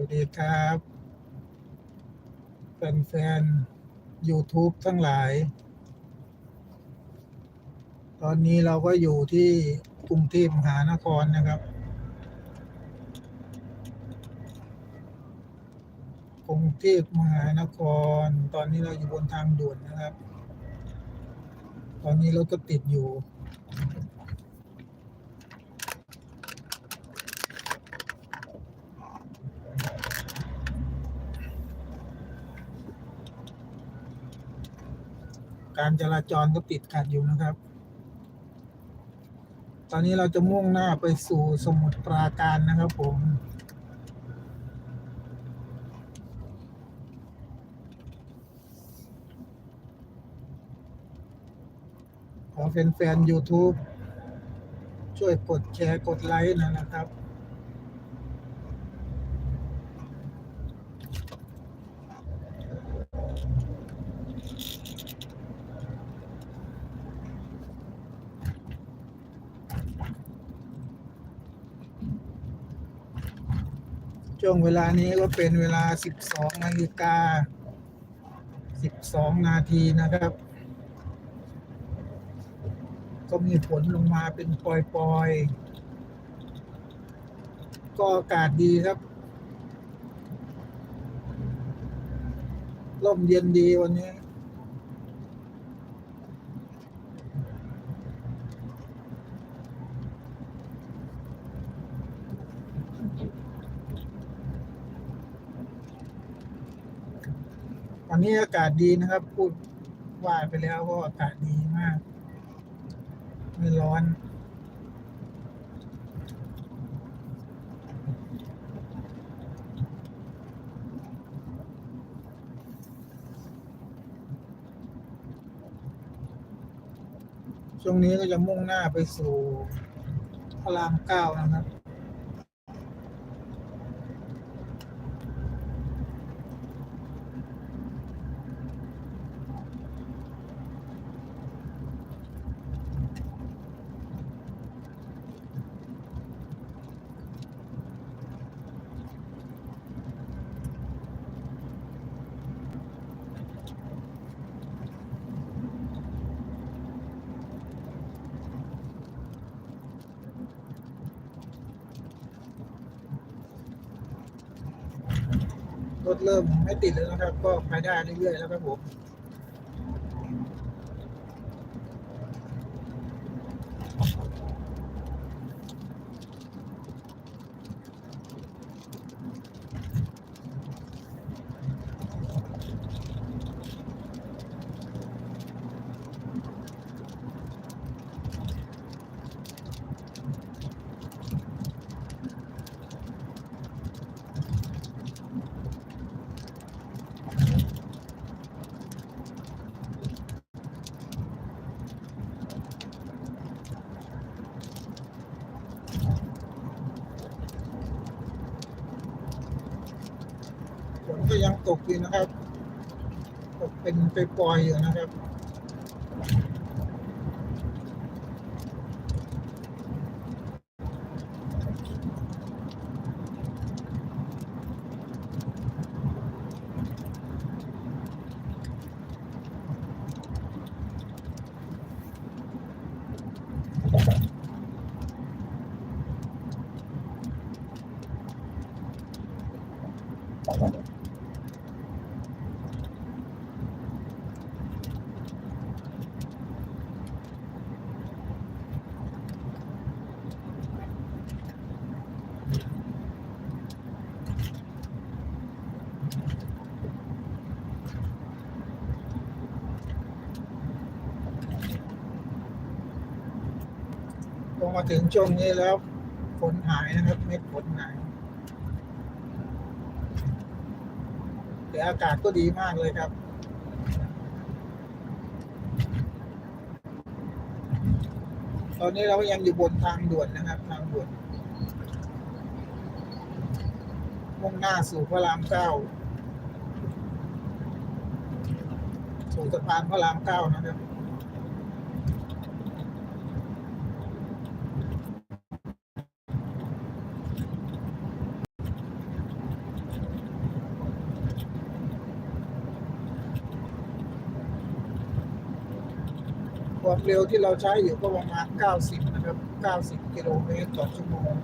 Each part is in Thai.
วัสดีครับแฟนๆ YouTube ทั้งหลาย ตอนนี้เราก็อยู่ที่กรุงเทพมหานครนะครับ กรุงเทพมหานคร ตอนนี้เราอยู่บนทางด่วนนะครับ ตอนนี้รถก็ติดอยู่ การจราจรก็ติดขัดอยู่นะครับ ตอนนี้เราจะมุ่งหน้าไปสู่สมุทรปราการนะครับผมขอแฟนๆ YouTube ช่วยกดแชร์กดไลค์นะครับ ช่วงเวลานี้ก็เป็นเวลา 12นาฬิกา 12 นาทีนะครับ ก็มีฝนลงมาเป็นปล่อยๆ ก็อากาศดีครับร่มเย็นดีวันนี้ วันนี้อากาศดีนะครับ พูดว่าไปแล้วก็อากาศดีมาก ไม่ร้อนช่วงนี้ก็จะมุ่งหน้าไปสู่พระรามเก้านะครับ รถเริ่มไม่ติดแล้วนะครับ ก็ไปได้เรื่อยๆแล้วครับผม ฝนก็ยังตกอยู่นะครับ ตกเป็นไปปล่อยอยู่นะครับ พอมาถึงช่วงนี้แล้วฝนหายนะครับเม็ดฝนหายแต่อากาศก็ดีมากเลยครับตอนนี้เรายังอยู่บนทางด่วนนะครับ ทางด่วนมุ่งหน้าสู่พระรามเก้าสู่สะพานพระรามเก้านะครับ ความเร็วที่เราใช้อยู่ก็ประมาณ 90 นะครับ 90 กิโลเมตรต่อชั่วโมง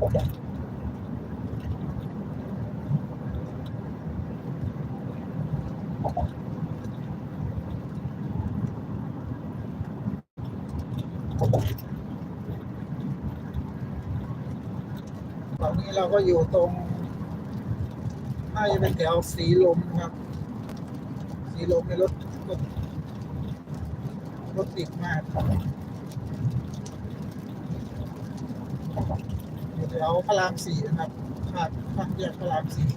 ตอนนี้เราก็อยู่ตรงน่าจะเป็นแถวสีลมครับ สีลมในรถรถรถติดมากอยู่ แถวพระรามสี่นะครับขาดข้างแยกพระรามสี่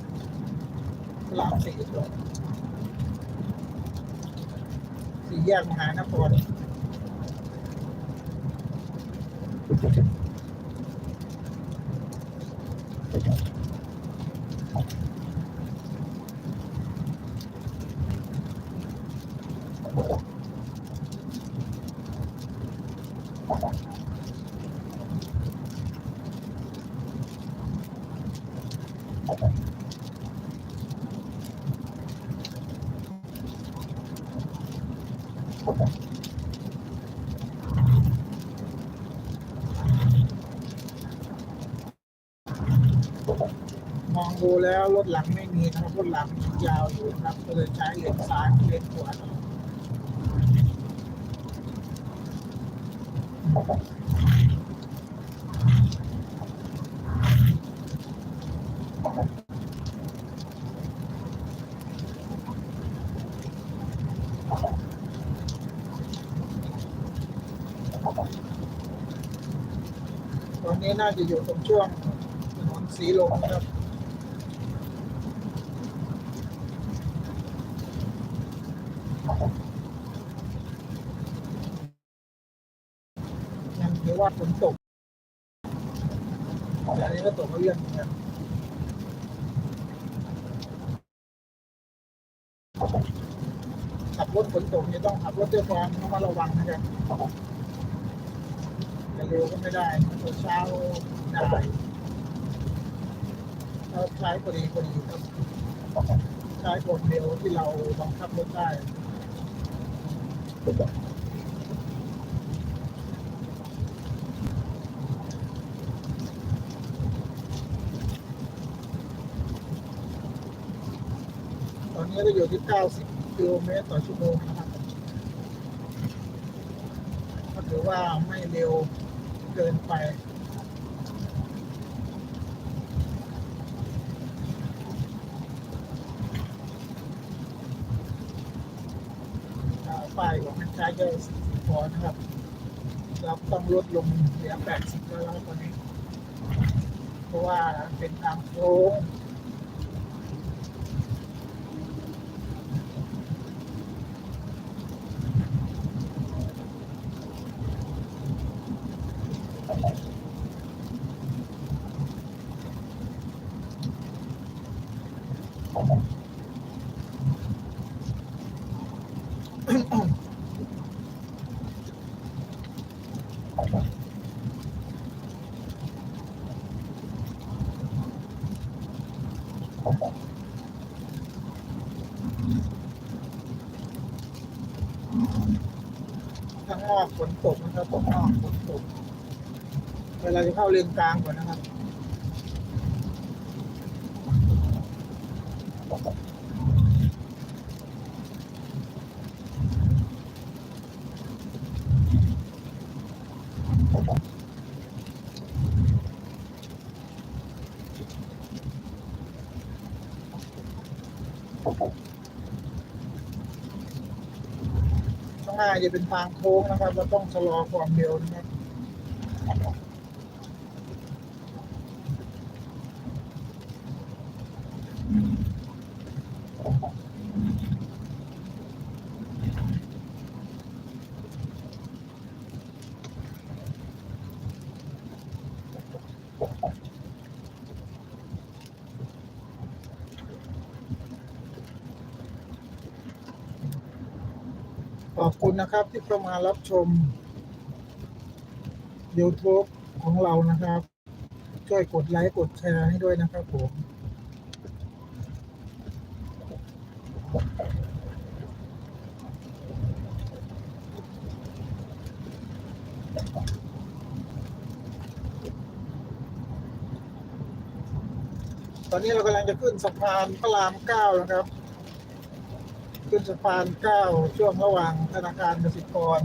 พระรามสี่ตรงสี่แยกมหานคร แล้วรถหลังไม่มีนะครับรถหลังยาวอยู่ครับ ก็เลยใช้เลนซ้ายเลนขวาตอนนี้น่าจะอยู่ตรงช่วงถนนสีลมนะครับ ยังถือ ว่าฝนตกแต่อันนี้ก็ตกมาเรื่องเหมือนกันขับรถฝนตกนี่ต้องขับรถด้วยความระมัดระวังนะครับจะเร็วก็ไม่ได้เช้าได้เราใช้พอดีพอดีครับใช้ความเร็วที่เราบังคับรถได้ ตอนนี้ก็อยู่ที่ 90 กิโลเมตรต่อชั่วโมงนะครับก็ถือว่าไม่เร็วเกินไปป้ายของมันใช้แค่40พอนะครับเราต้องลดลงเหลือ 80 แล้วตอนนี้ เพราะว่าเป็นทางโค้ง ข้างนอกฝนตกนะครับข้างนอกฝนตกเวลาจะเข้าเลนกลางก่อนนะครับ ข้างหน้าจะเป็นทางโค้งนะครับ เราต้องชะลอความเร็วนะครับ ขอบคุณนะครับที่เข้ามารับชม YouTube ของเรานะครับ ช่วยกดไลค์กดแชร์ให้ด้วยนะครับผม ตอนนี้เรากำลังจะขึ้นสะพานพระรามเก้านะครับ ขึ้นสะพานเก้าช่วงระหว่างธนาคารกสิกร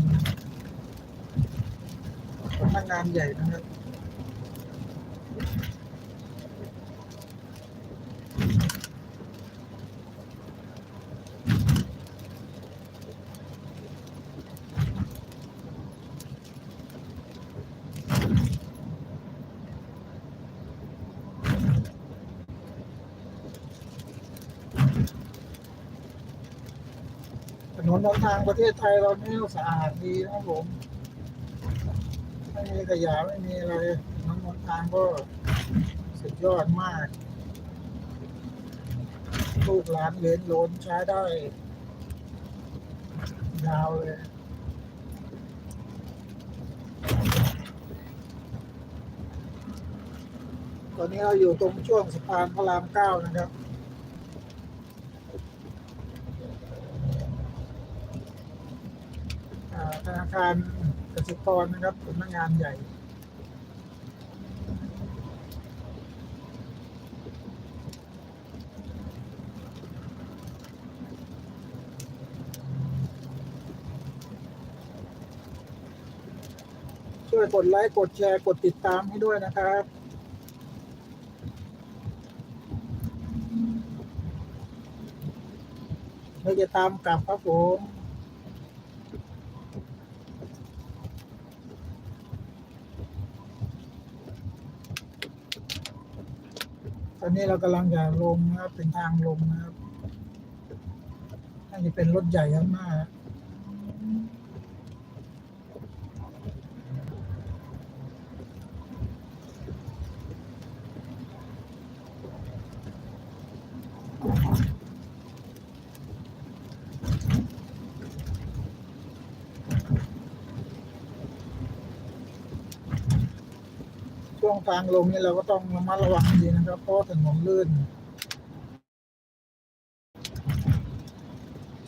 พนักงานใหญ่นะครับ นนหนทางประเทศไทยเรานี่สะอาดดีนะผม ไม่มีขยะไม่มีอะไรถนนหนทางก็สุดยอดมาก ลูกหลานเลนโลนใช้ได้ ยาวเลยตอนนี้เราอยู่ตรงช่วงสะพานพระรามเก้านะครับ อ่า ธนาคารกสิกรนะครับสำนักงานใหญ่ช่วยกดไลค์กดแชร์กดติดตามให้ด้วยนะครับเราจะตามกลับครับผม อนนี้เรากำลังจะลงนะครับ เป็นทางลงนะครับน่าจะเป็นรถใหญ่ข้างหน้า ช่วง ทางลงนี่เราก็ต้องระมัดระวังดีนะครับ เพราะถนนลื่น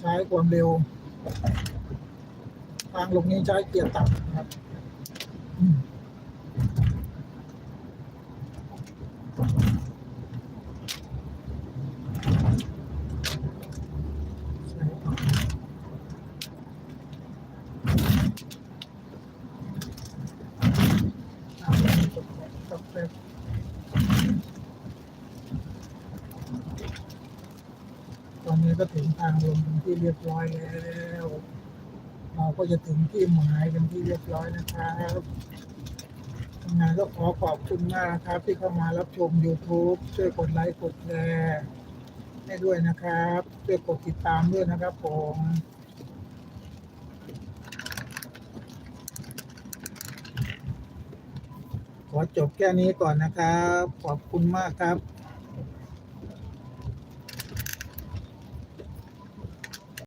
ใช้ความเร็ว ทางลงนี้ใช้เกียร์ต่ำนะครับอืมใช่ครับอ่าตกแต่ตอนนี้ ก็ถึงทางลงเป็นที่เรียบร้อยแล้ว เราก็จะถึงที่หมายเป็นที่เรียบร้อยนะครับทำงานก็ขอขอบคุณมากนะครับ ที่เข้ามารับชม YouTube ช่วยกดไลค์กดแชร์ให้ด้วยนะครับช่วยกดติดตามด้วยนะครับผมขอจบแค่นี้ก่อนนะครับ ขอบคุณมากครับ